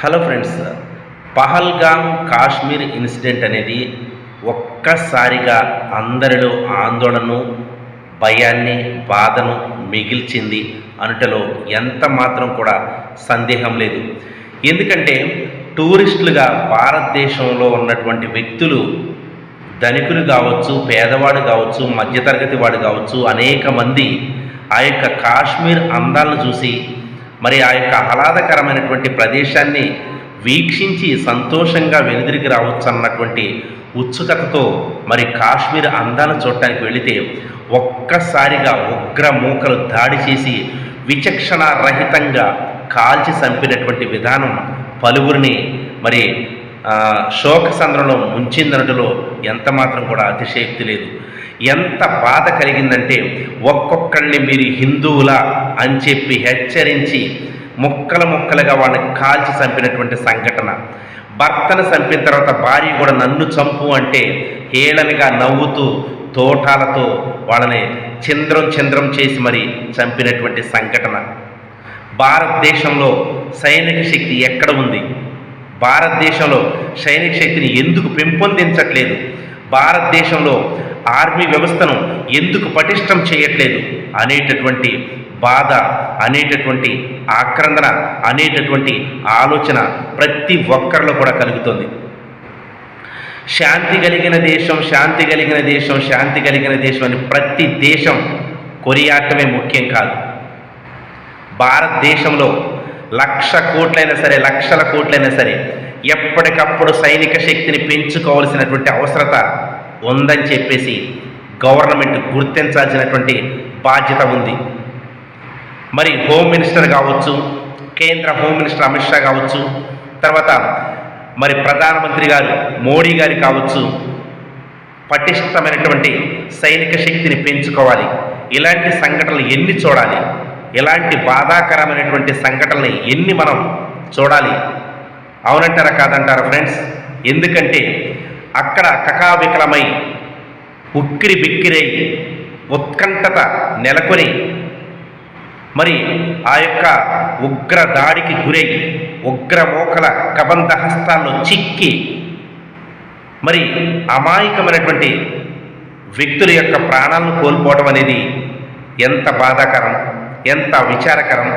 Hello friends Pahalgam Kashmir incident అనేది ఒక్కసారిగా అందరిలో ఆందోళనను భయాన్ని బాధను మిగిల్చింది అనుటలో ఎంత మాత్రం కూడా సందేహం లేదు. ఎందుకంటే టూరిస్టులుగా భారతదేశంలో ఉన్నటువంటి వ్యక్తులు ధనికులు కావచ్చు పేదవాడు కావచ్చు మధ్యతరగతి వాడు కావచ్చు అనేక మంది ఆ యొక్క కాశ్మీర్ అందాలను చూసి మరి ఆ యొక్క ఆహ్లాదకరమైనటువంటి ప్రదేశాన్ని వీక్షించి సంతోషంగా వెనుదిరిగి రావచ్చు అన్నటువంటి ఉత్సుకతతో మరి కాశ్మీర్ అందాలను చూడటానికి వెళితే ఒక్కసారిగా ఉగ్ర మూకలు దాడి చేసి విచక్షణ రహితంగా కాల్చి చంపినటువంటి విధానం పలువురిని మరి శోక శోకసంద్రంలో ముంచిందనటలో ఎంతమాత్రం కూడా అతిశయోక్తి లేదు. ఎంత బాధ కలిగిందంటే ఒక్కొక్కరిని మీరు హిందువులా అని చెప్పి హెచ్చరించి ముక్కల ముక్కలుగా వాళ్ళని కాల్చి చంపినటువంటి సంఘటన. భర్తను చంపిన తర్వాత భార్య కూడా నన్ను చంపు అంటే హేళనగా నవ్వుతూ తోటాలతో వాళ్ళని చింద్రం చింద్రం చేసి మరి చంపినటువంటి సంఘటన. భారతదేశంలో సైనిక శక్తి ఎక్కడ ఉంది? భారతదేశంలో సైనిక శక్తిని ఎందుకు పెంపొందించట్లేదు? భారతదేశంలో ఆర్మీ వ్యవస్థను ఎందుకు పటిష్టం చేయట్లేదు? అనేటటువంటి బాధ అనేటటువంటి ఆక్రందన అనేటటువంటి ఆలోచన ప్రతి ఒక్కరిలో కూడా కలుగుతుంది. శాంతి కలిగిన దేశం శాంతి కలిగిన దేశం శాంతి కలిగిన దేశం అని ప్రతి దేశం కొరియాటమే ముఖ్యం కాదు. భారతదేశంలో లక్ష కోట్లైనా సరే లక్షల కోట్లైనా సరే ఎప్పటికప్పుడు సైనిక శక్తిని పెంచుకోవాల్సినటువంటి అవసరత ఉందని చెప్పేసి గవర్నమెంట్ గుర్తించాల్సినటువంటి బాధ్యత ఉంది. మరి హోమ్ మినిస్టర్ కావచ్చు కేంద్ర హోమ్ మినిస్టర్ అమిత్ షా కావచ్చు తర్వాత మరి ప్రధానమంత్రి గారు మోడీ గారి కావచ్చు పటిష్టమైనటువంటి సైనిక శక్తిని పెంచుకోవాలి. ఇలాంటి సంఘటనలు ఎన్ని చూడాలి? ఇలాంటి బాధాకరమైనటువంటి సంఘటనలు ఎన్ని మనం చూడాలి? అవునంటారా కాదంటారా ఫ్రెండ్స్ ఎందుకంటే అక్కడ కకావికలమై ఉక్కిరి బిక్కిరై ఉత్కంఠత నెలకొని మరి ఆ యొక్క ఉగ్ర దాడికి గురై ఉగ్ర మోకల కబంధ హస్తాల్లో చిక్కి మరి అమాయకమైనటువంటి వ్యక్తుల యొక్క ప్రాణాలను కోల్పోవడం అనేది ఎంత బాధాకరం ఎంత విచారకరం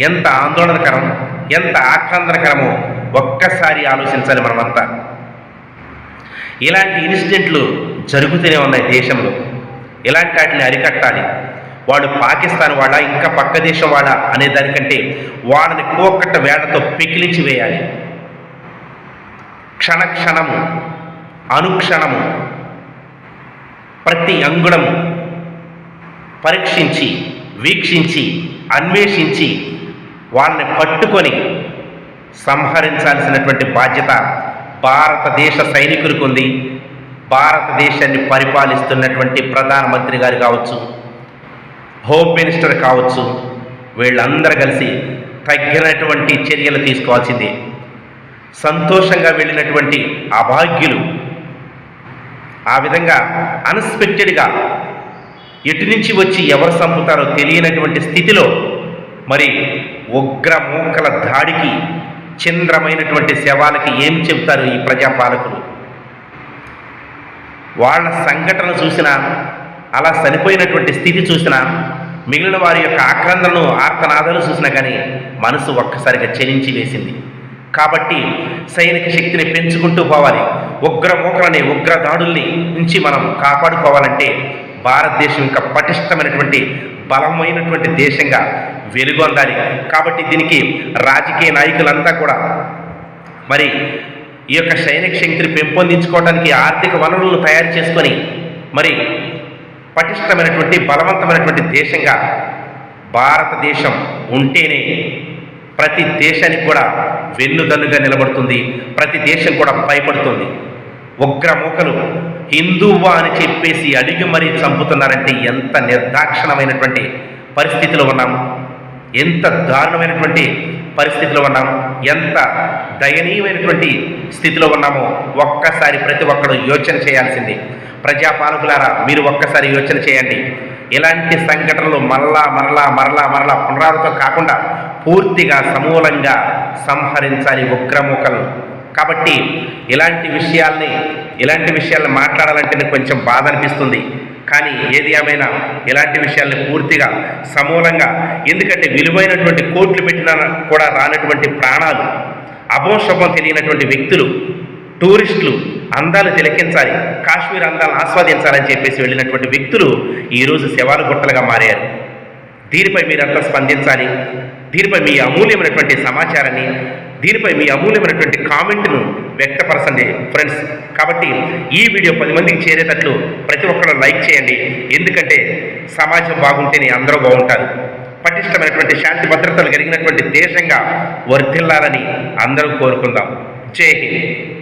ఎంత ఆందోళనకరం ఎంత ఆక్రందనకరమో ఒక్కసారి ఆలోచించాలి మనమంతా. ఇలాంటి ఇన్సిడెంట్లు జరుగుతూనే ఉన్నాయి దేశంలో. ఇలాంటి వాటిని అరికట్టాలి. వాడు పాకిస్తాన్ వాళ్ళ ఇంకా పక్క దేశం వాళ్ళ అనే దానికంటే వాళ్ళని కోకట్ట వేడతో పెకిలించి వేయాలి. క్షణక్షణము అనుక్షణము ప్రతి అంగుళము పరీక్షించి వీక్షించి అన్వేషించి వాళ్ళని పట్టుకొని సంహరించాల్సినటువంటి బాధ్యత భారతదేశ సైనికులకు ఉంది. భారతదేశాన్ని పరిపాలిస్తున్నటువంటి ప్రధానమంత్రి గారు కావచ్చు హోమ్ మినిస్టర్ కావచ్చు వీళ్ళందరూ కలిసి తగినటువంటి చర్యలు తీసుకోవాల్సిందే. సంతోషంగా వెళ్ళినటువంటి అభాగ్యులు ఆ విధంగా అన్ఎక్స్పెక్టెడ్గా ఎటు నుంచి వచ్చి ఎవరు చంపుతారో తెలియనటువంటి స్థితిలో మరి ఉగ్ర మూకల దాడికి చంద్రమైనటువంటి శవాలకి ఏం చెప్తారు ఈ ప్రజాపాలకులు? వాళ్ళ సంఘటన చూసినా అలా చనిపోయినటువంటి స్థితి చూసినా మిగిలిన వారి యొక్క ఆక్రందనను ఆర్తనాదాలు చూసినా కానీ మనసు ఒక్కసారిగా చెలించి వేసింది కాబట్టి సైనిక శక్తిని పెంచుకుంటూ పోవాలి. ఉగ్ర మూకలని ఉగ్ర దాడుల్ని నుంచి మనం కాపాడుకోవాలంటే భారతదేశం యొక్క పటిష్టమైనటువంటి బలమైనటువంటి దేశంగా వెలుగొందాలి కాబట్టి దీనికి రాజకీయ నాయకులంతా కూడా మరి ఈ యొక్క సైనిక శక్తిని పెంపొందించుకోవడానికి ఆర్థిక వనరులను తయారు చేసుకొని మరి పటిష్టమైనటువంటి బలవంతమైనటువంటి దేశంగా భారతదేశం ఉంటేనే ప్రతి దేశానికి కూడా వెన్నుదన్నుగా నిలబడుతుంది. ప్రతి దేశం కూడా భయపడుతుంది. ఉగ్రమూకలు హిందువా అని చెప్పేసి అడిగి మరీ చంపుతున్నారంటే ఎంత నిర్దాక్షణమైనటువంటి పరిస్థితిలో ఉన్నాం. ఎంత దారుణమైనటువంటి పరిస్థితిలో ఉన్నాము ఎంత దయనీయమైనటువంటి స్థితిలో ఉన్నామో ఒక్కసారి ప్రతి ఒక్కరు యోచన చేయాల్సింది. ప్రజాపాలకులారా మీరు ఒక్కసారి యోచన చేయండి. ఇలాంటి సంఘటనలు మరలా మరలా మరలా మరలా పునరావృతం కాకుండా పూర్తిగా సమూలంగా సంహరించాలి ఉగ్రముఖలు కాబట్టి ఇలాంటి విషయాల్ని ఇలాంటి విషయాలను మాట్లాడాలంటే కొంచెం బాధ అనిపిస్తుంది. కానీ ఏది ఏమైనా ఇలాంటి విషయాల్ని పూర్తిగా సమూలంగా ఎందుకంటే విలువైనటువంటి కోట్లు పెట్టినా కూడా రానటువంటి ప్రాణాలు అభోషభం తెలియనటువంటి వ్యక్తులు టూరిస్టులు అందాలు తిలకించాలి కాశ్మీర్ అందాలను ఆస్వాదించాలని చెప్పేసి వెళ్ళినటువంటి వ్యక్తులు ఈరోజు శవాలు గుట్టలుగా మారారు. దీనిపై మీరంతా స్పందించాలి. దీనిపై మీ అమూల్యమైనటువంటి సమాచారాన్ని దీనిపై మీ అమూల్యమైనటువంటి కామెంట్ను వ్యక్తపరచండి ఫ్రెండ్స్ కాబట్టి ఈ వీడియో పది మందికి చేరేటట్లు ప్రతి ఒక్కరు లైక్ చేయండి. ఎందుకంటే సమాజం బాగుంటేనే అందరూ బాగుంటారు. పటిష్టమైనటువంటి శాంతి భద్రతలు కలిగినటువంటి దేశంగా వర్ధిల్లాలని అందరూ కోరుకుందాం. జై హింద్.